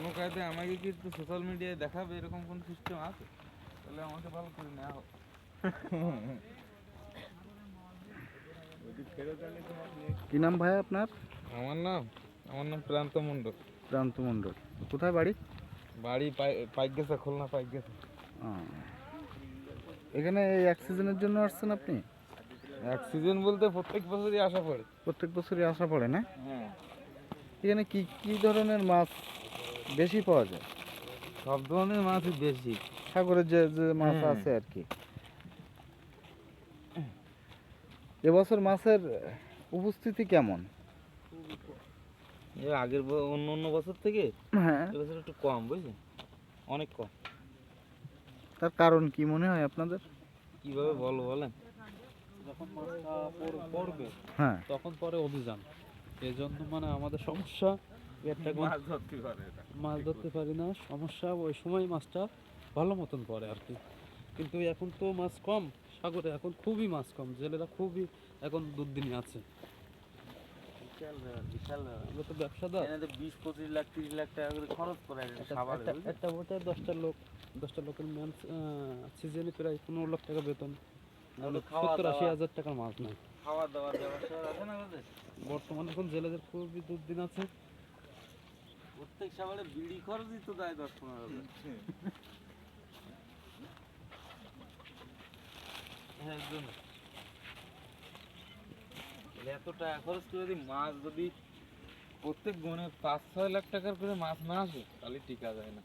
কোনো কায়দায় আমাকে কি একটু সোশ্যাল মিডিয়ায় দেখাবে? এরকম কোন সিস্টেম আছে? তাহলে আমাকে ভালো করে নেওয়া হোক। কি নাম ভাই আপনার? আমার নাম? আমার নাম প্রান্ত মণ্ডল। প্রান্ত মণ্ডল। কোথায় বাড়ি? বাড়ি পাইক গেছে খুলনা পাইক গেছে এখানে এই এক সিজনের জন্য আসছেন আপনি? এক সিজন বলতে প্রত্যেক বছরই আসা পড়ে। প্রত্যেক বছরই আসা পড়ে না? হ্যাঁ। এখানে কি কি ধরনের মাছ বেশি পাওয়া যায়? সব ধরনের মাছই বেশি। সাগরের যে যে মাছ আছে আর কি। এবছর মাছের উপস্থিতি কেমন? এর আগের ব- অন্য অন্য বছর থেকে? হ্যাঁ। এবছর একটু কম বুঝছেন অনেক কম। তার কারণ কি মনে হয় আপনাদের? কীভাবে বলো বলেন? যখন মাছটা পড়বে হ্যাঁ। তখন পরে অভিযান। এই জন্য মানে আমাদের সমস্যা মাছ ধরতে পারে মাছ ধরতে পারি না সমস্যা ওই সময় মাছটা ভালো মতন পড়ে আর কি। কিন্তু এখন তো মাছ কম সাগরে এখন খুবই মাছ কম জেলেরা খুবই এখন দুর্দিনে আছে। বিশাল ব্যাপার, বিশাল ব্যাপার। আমরা তো ব্যবসাদার। বিশ পঁচিশ লাখ তিরিশ লাখ টাকা করে খরচ করে একটা একটা- খাবারে, একটা- বুঝলেন? একটা বোটে দশটা লোক দশটা লোকের ম্যান সিজনে প্রায় পনেরো লাখ টাকা বেতন। সত্তর আশি হাজার টাকার মাছ নেয় খাওয়া দাওয়ার ব্যবস্থা আছে না বর্তমানে এখন জেলেদের খুবই দুর্দিন আছে। প্রত্যেক সাবারে বিড়ি খরচই তো দেয় দশ পনেরো হাজার। হ্যাঁ, এত টাকা খরচ করে যদি মাছ যদি প্রত্যেক গনে পাঁচ ছয় লাখ টাকার করে মাছ না আসে তাহলে টিকা যায় না।